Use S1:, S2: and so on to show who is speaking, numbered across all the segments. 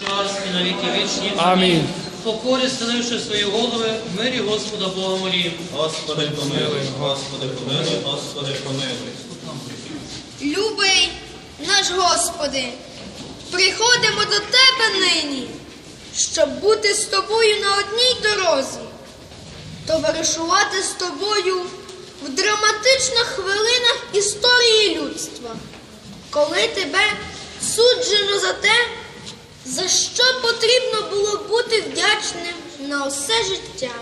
S1: час і на віки вічні.
S2: Амінь.
S1: Покорі становивши свої голови, в мирі Господа Бога молім.
S3: Господи помилуй, Господи помилуй, Господи помилуй.
S4: Любий наш Господи, приходимо до Тебе нині, щоб бути з тобою на одній дорозі, товаришувати з тобою в драматичних хвилинах історії людства, коли тебе суджено за те, за що потрібно було бути вдячним на усе життя.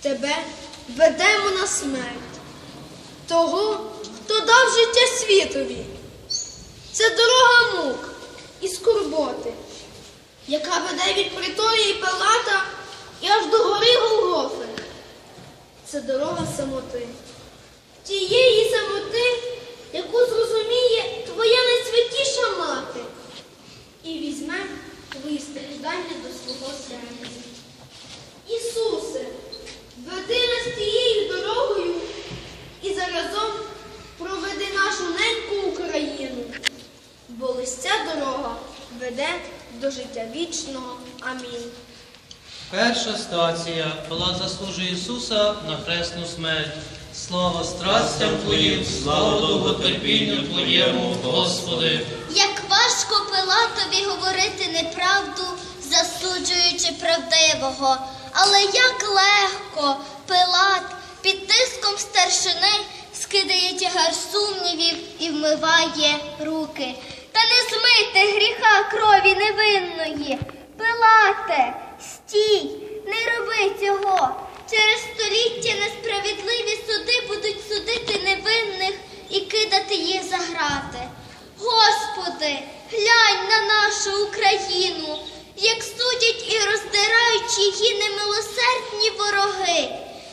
S4: Тебе ведемо на смерть того, хто дав життя світові. Це дорога мук і скорботи, яка веде від приторії Пилата і аж до гори Голгофи. Це дорога самоти. Тієї самоти, яку зрозуміє твоя найсвятіша мати і візьме твої страждання до свого серця. Ісусе, веди нас тією дорогою і заразом проведи нашу неньку Україну, бо лише ця дорога веде до життя вічного. Амінь.
S1: Перша стація. Пилат заслужує Ісуса на хресну смерть. Слава страстям Твоїм, слава довготерпінню Твоєму, Господи.
S5: Пилатові говорити неправду, засуджуючи правдивого, але як легко Пилат під тиском старшини скидає тягар сумнівів і вмиває руки. Та не змити гріха крові невинної. Пилате, стій, не роби цього. Через століття несправедливі суди будуть судити невинних і кидати їх за грати. Господи, глянь на нашу Україну, як судять і роздирають її немилосердні вороги,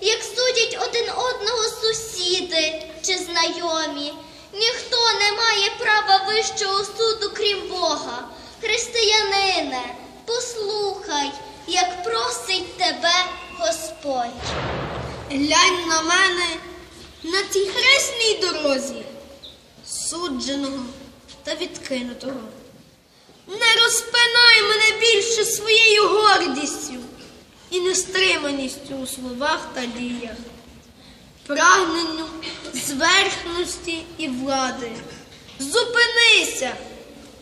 S5: як судять один одного сусіди чи знайомі. Ніхто не має права вищого суду, крім Бога. Християнине, послухай, як просить тебе Господь.
S4: Глянь на мене на цій хресній дорозі, судженого та відкинутого. Не розпинай мене більше своєю гордістю і нестриманістю у словах та діях, прагненню зверхності і влади. Зупинися,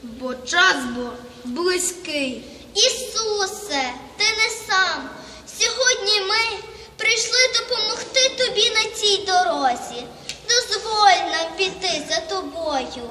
S4: бо час бо близький.
S5: Ісусе, ти не сам. Сьогодні ми прийшли допомогти тобі на цій дорозі. Дозволь нам піти за тобою.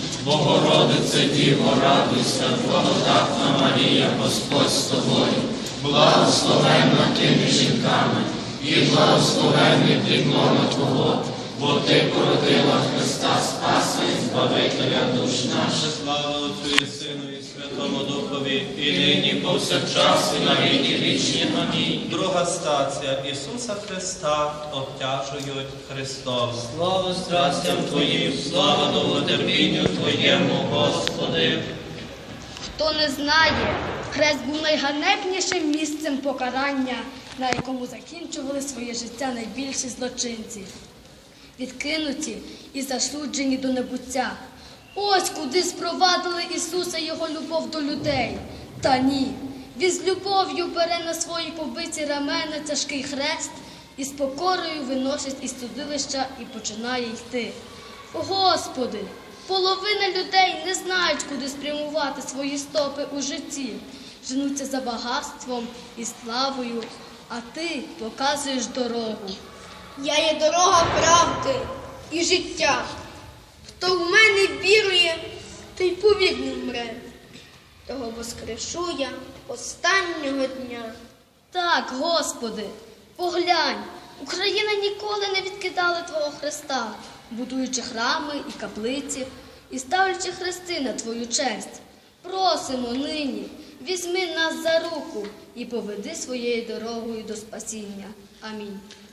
S1: Богородице Діво, радуйся, благодатна Марія, Господь з тобою, благословенна ти між жінками, і благословенний плідлона Твого, бо ти породила Христа Спаса і Збавителя душ наших.
S3: Слава Отцю і Сину Святому Духові.
S1: І нині повсякчас і на віки вічні. Амінь.
S3: Друга стація Ісуса Христа обтяжують Христом.
S1: Слава страстям Твоїм, слава довготерпінню Твоєму, Господи.
S6: Хто не знає, хрест був найганебнішим місцем покарання, на якому закінчували своє життя найбільші злочинці, відкинуті і засуджені до небуття. Ось куди спровадили Ісуса Його любов до людей. Та ні, він з любов'ю бере на свої побиті рамена тяжкий хрест і з покорою виносить із судилища і починає йти. Господи, половина людей не знають, куди спрямувати свої стопи у житті, женуться за багатством і славою, а ти показуєш дорогу.
S4: Я є дорога правди і життя. Хто в мене вірує, той повік не вмре. Того воскрешу я останнього дня.
S6: Так, Господи, поглянь, Україна ніколи не відкидала Твого Христа, будуючи храми і каплиці і ставлячи хрести на Твою честь. Просимо нині, візьми нас за руку і поведи своєю дорогою до спасіння. Амінь.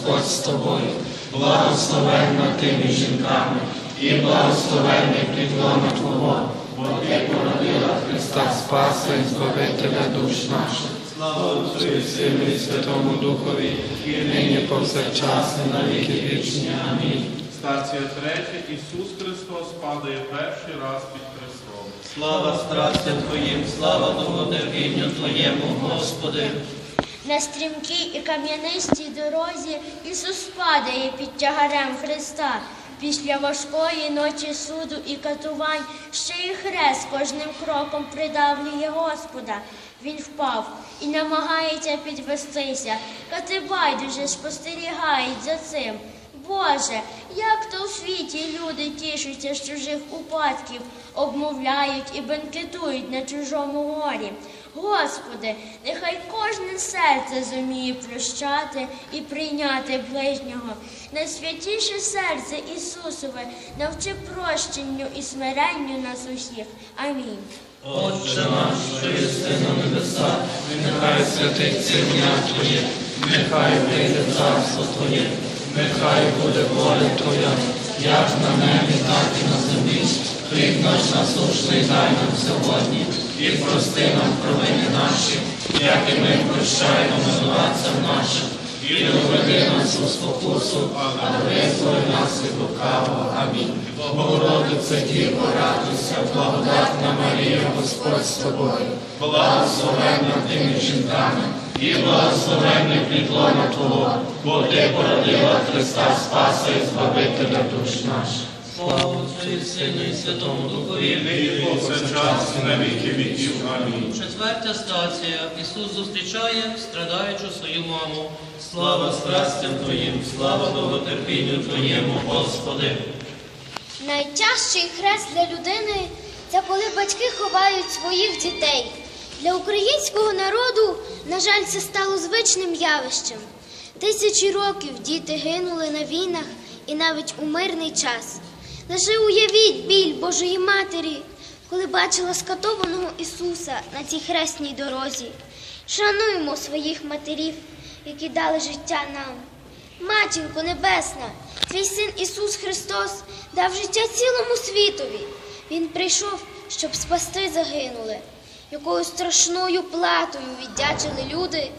S1: Господь з тобою, благословенна ти між жінками, і благословенний підлона Твого, бо ти породила Христа Спаса і Збавителя душ наших. Слава Отцю і Сину і Святому Духові, і нині повсякчас, і на віки вічні. Амінь.
S7: Стація третя. Ісус Христос падає перший раз під Христом.
S1: Слава страстям Твоїм, слава довготерпінню Твоєму, Господи.
S8: На стрімкій і кам'янистій дорозі Ісус падає під тягарем Христа. Після важкої ночі суду і катувань ще й хрест кожним кроком придавлює Господа. Він впав і намагається підвестися. Кати байдуже спостерігають за цим. Боже, як то у світі люди тішуться з чужих упадків, обмовляють і бенкетують на чужому горі. Господи, нехай кожне серце зуміє прощати і прийняти ближнього. Найсвятіше серце Ісусове, навчи прощенню і смиренню нас усіх. Амінь.
S1: Отче наш, що єси на небесах, нехай святиться ім'я Твоє, нехай прийде царство Твоє, нехай буде воля Твоя, як на небі, так і на землі. Хліб наш насущний дай нам сьогодні, і прости нам провини наші, як і ми прощаємо винуватцям нашим, і не введи нас у спокусу, але визволи нас від лукавого. Амінь. Богородице Діво, радуйся, благодатна Марія, Господь з тобою, благословенна ти жінками, і благословенний плідлона Твого, бо ти породила Христа Спаса і Збавителя душ наших. Слава Отцю Сину і Святому Духові,
S7: І повсякчас і на віки віків. Амінь.
S2: Четвертя стація. Ісус зустрічає страдаючу свою маму.
S1: Слава страстям Твоїм, слава довготерпінню Твоєму, Господи.
S8: Найтяжчий хрест для людини це коли батьки ховають своїх дітей. Для українського народу, на жаль, це стало звичним явищем. Тисячі років діти гинули на війнах і навіть у мирний час. Лише уявіть біль Божої Матері, коли бачила скатованого Ісуса на цій хресній дорозі. Шануємо своїх матерів, які дали життя нам. Матінко Небесна, твій син Ісус Христос дав життя цілому світові. Він прийшов, щоб спасти загинуле. Якою страшною платою віддячили люди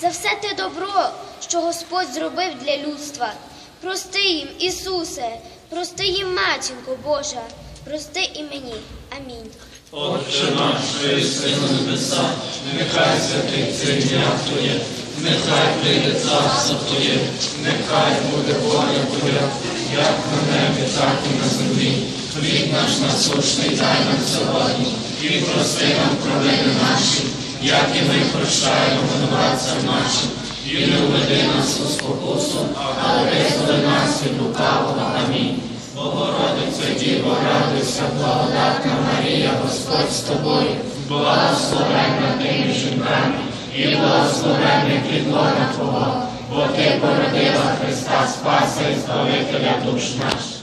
S8: за все те добро, що Господь зробив для людства. Прости їм, Ісусе, прости їм, матінко Божа, прости і мені. Амінь.
S1: Отче наш, що на небесах, нехай святиться ім'я Твоє, нехай прийде царство Твоє, нехай буде воля Твоя, як на небі, так і на землі. Хліб наш насущний дай нам сьогодні, і прости нам провини наші, як і ми прощаємо винуватцям нашим, і не введи нас у спокусу, але визволи нас від лукавого. Амінь. Богородице Діво, радуйся, благодатна Марія, Господь з тобою, благословенна ти між жінками, і благословенний підлона Твого, бо ти породила Христа Спаса і Збавителя душ наших.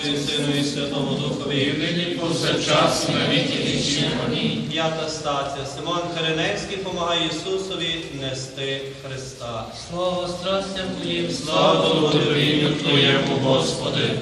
S1: Отцю і Сину і Святому Духові, і нині повсякчас і на віки вічні. Амінь.
S3: П'ята стація. Симон Кореневський допомагає Ісусові нести Христа.
S2: Слава страстям Твоїм,
S1: Слава Твоєму Твоєму, Господи.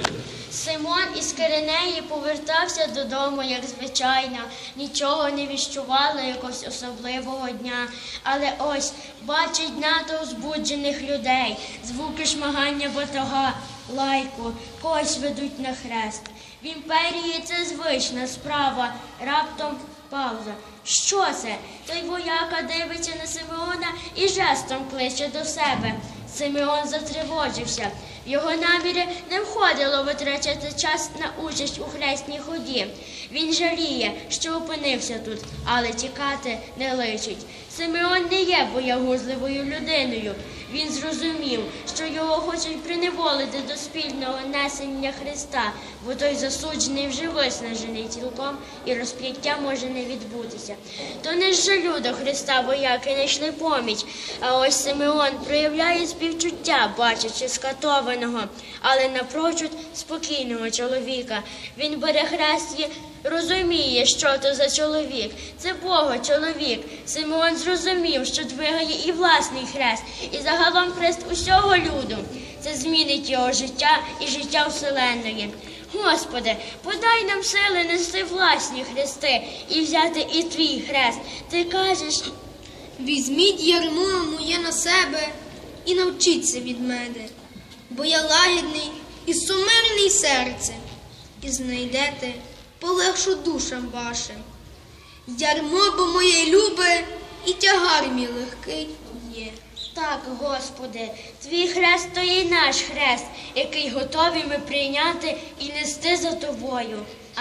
S8: Симон із Киринеї повертався додому, як звичайно, нічого не віщувало якогось особливого дня. Але ось бачить НАТО збуджених людей, звуки шмагання батога, лайку, когось ведуть на хрест. В імперії це звична справа. Раптом пауза. Що це? Той вояка дивиться на Симеона і жестом кличе до себе. Симеон затривожився. В його наміри не входило витрачати час на участь у хресній ході. Він жаліє, що опинився тут, але тікати не личить. Симеон не є боягузливою людиною. Він зрозумів, що його хочуть приневолити до спільного несення Христа, бо той засуджений вже виснажений цілком, і розп'яття може не відбутися. То не з жалю до Христа вояки не йшли поміч, а ось Симеон проявляє співчуття, бачачи скатованого, але напрочуд спокійного чоловіка. Він бере хрест і розуміє, що то за чоловік. Це Бога чоловік. Симеон зрозумів, що двигає і власний хрест, і загалом хрест усього люду. Це змінить його життя і життя Вселенної. Господи, подай нам сили нести власні хрести і взяти і твій хрест. Ти кажеш,
S4: Візьміть ярмо моє на себе і навчіться від мене, бо я лагідний і сумирний серце, і знайдете полегшу душам вашим. Ярмо бо моє любе, і тягар мій легкий є.
S8: Так, Господи, твій хрест то є наш хрест, який готові ми прийняти і нести за тобою.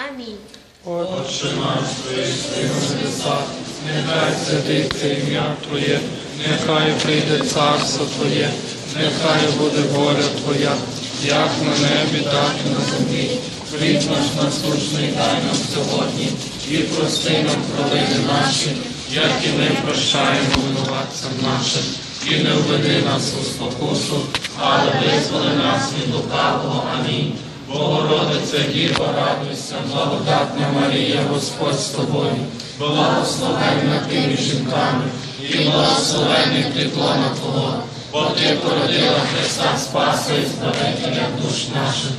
S8: Амінь.
S1: Отче наш, що на небесах, нехай святиться ім'я Твоє, нехай прийде царство Твоє, нехай буде воля Твоя, як на небі, так і на землі. Хліб наш насущний дай нам сьогодні, і прости нам провини наші, як і ми прощаємо винуватцям нашим, і не введи нас у спокусу, але визволи нас від лукавого. Амінь. Богородице, Діва, радуйся, благодатна Марія, Господь з тобою, благословенна ти між жінками, і благословений плітлона Твого, бо ти породила Христа Спаса і Збавителя душ наших.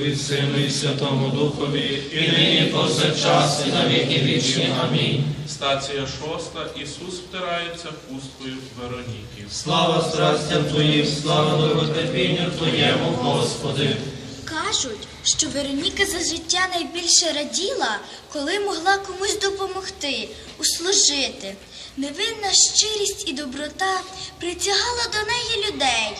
S1: Отцю і Сину і Святому Духові, і нині повсякчас, і на віки вічні. Амінь.
S7: Стація шоста. Ісус втирається хусткою Вероніки.
S1: Слава страстям Твоїм, слава довготерпінню Твоєму, Господи.
S9: Кажуть, що Вероніка за життя найбільше раділа, коли могла комусь допомогти, услужити. Невинна щирість і доброта притягала до неї людей.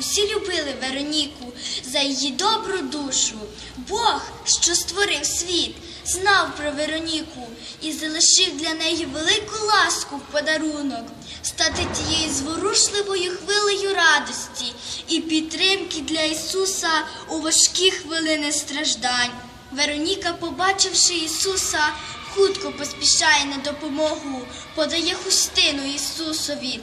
S9: Усі любили Вероніку за її добру душу. Бог, що створив світ, знав про Вероніку і залишив для неї велику ласку в подарунок стати тією зворушливою хвилею радості і підтримки для Ісуса у важкі хвилини страждань. Вероніка, побачивши Ісуса, хутко поспішає на допомогу, подає хустину Ісусові.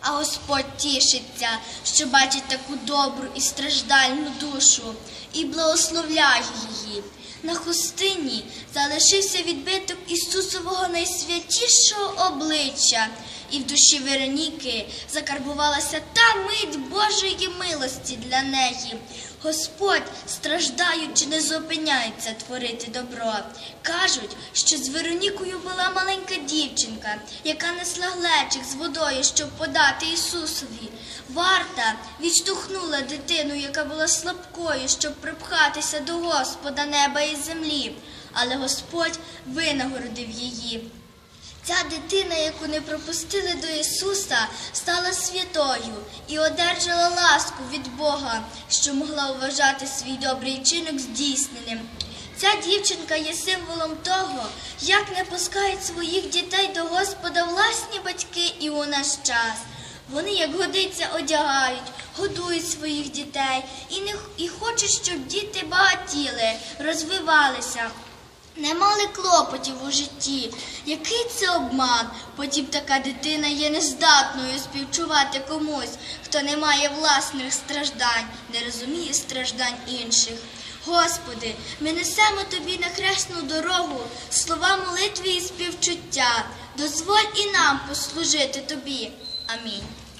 S9: А Господь тішиться, що бачить таку добру і страждальну душу, і благословляє її. На хустині залишився відбиток Ісусового найсвятішого обличчя, і в душі Вероніки закарбувалася та мить Божої милості для неї. Господь, страждаючи, не зупиняється творити добро. Кажуть, що з Веронікою була маленька дівчинка, яка несла глечик з водою, щоб подати Ісусові. Варта відштовхнула дитину, яка була слабкою, щоб припхатися до Господа неба і землі, але Господь винагородив її. Ця дитина, яку не пропустили до Ісуса, стала святою і одержала ласку від Бога, що могла вважати свій добрий чинок здійсненим. Ця дівчинка є символом того, як не пускають своїх дітей до Господа власні батьки і у наш час. Вони, як годиться, одягають, годують своїх дітей і, не, і хочуть, щоб діти багатіли, розвивалися. Не мали клопотів у житті. Який це обман? Потім така дитина є нездатною співчувати комусь, хто не має власних страждань, не розуміє страждань інших. Господи, ми несемо тобі на хресну дорогу слова молитви і співчуття. Дозволь і нам послужити тобі. Амінь.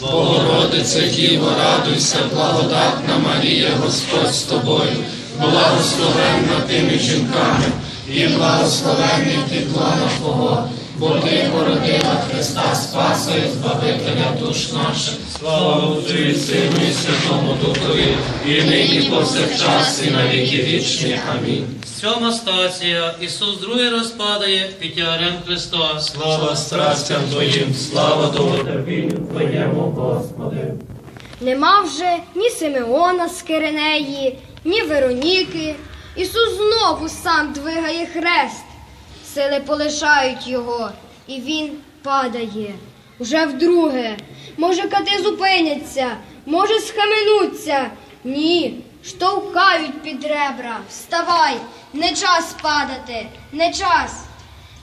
S1: Богородице, Діво, радуйся, благодатна Марія, Господь з тобою, благословенна тими жінками, і благословенний підлона Твого, бо Ти породила Христа Спаса і Збавителя душ наших. Слава Отцю і Сину і Святому Духові, і нині повсякчас, і на віки вічні. Амінь.
S2: Сьома стація. Ісус другий розпадає під тягарем Христа.
S1: Слава страстям Твоїм, слава довготерпінню Твоєму, Господи.
S10: Нема вже ні Симеона з Киренеї, ні Вероніки. Ісус знову сам двигає хрест. Сили полишають його, і він падає. Уже вдруге. Може, кати зупиняться, може, схаменуться. Ні, штовхають під ребра. Вставай, не час падати, не час.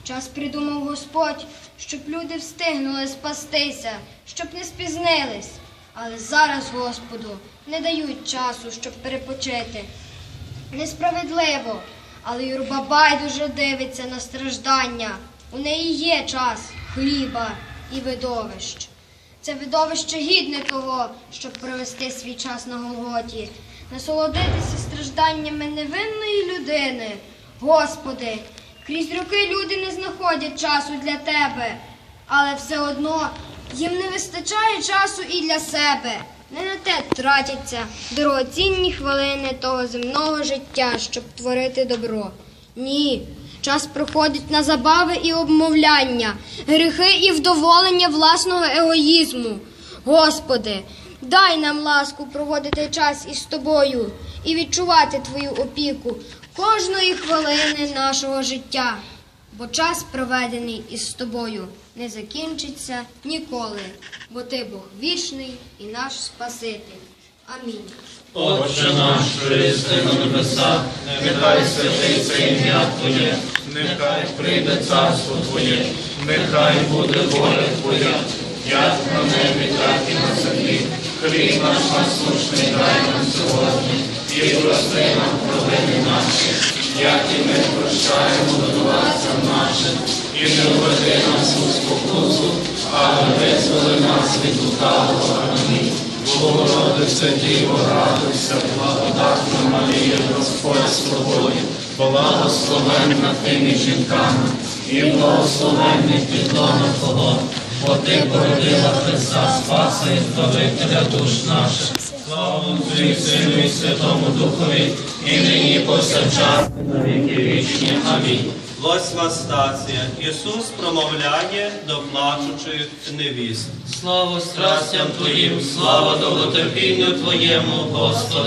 S10: Час придумав Господь, щоб люди встигнули спастися, щоб не спізнились. Але зараз Господу не дають часу, щоб перепочити. Несправедливо, але юрба байдуже дивиться на страждання. У неї є час хліба і видовищ. Це видовище гідне того, щоб провести свій час на Голготі, насолодитися стражданнями невинної людини. Господи, крізь роки люди не знаходять часу для тебе, але все одно їм не вистачає часу і для себе. Не на те тратяться дорогоцінні хвилини того земного життя, щоб творити добро. Ні, час проходить на забави і обмовляння, гріхи і вдоволення власного егоїзму. Господи, дай нам ласку проводити час із тобою і відчувати Твою опіку кожної хвилини нашого життя, бо час, проведений із тобою, не закінчиться ніколи, бо ти Бог вічний і наш Спаситель. Амінь.
S1: Отче наш, що на небесах, нехай святиться ім'я Твоє, нехай прийде царство Твоє, нехай буде воля Твоя, як на небі, так і на землі. Хліб наш насущний дай нам сьогодні, і прости нам провини наші, як і ми прощаємо винуватцям нашим, і не введи нас у спокусу, але визволи нас від лукавого. Амінь. Богородице Діво, радуйся, благодатна Марія, Господь з тобою, благословенна ти між жінками, і благословенний підлона Твого, бо ти породила Христа Спаса і Збавителя душ наших. Отцю і Сину і Святому Духові, і нині повсякчас, і на віки вічні. Амінь.
S3: Восьма стація. Ісус промовляє до плачучих невіст.
S2: Слава страстям Твоїм, слава довготерпінню Твоєму, Господи.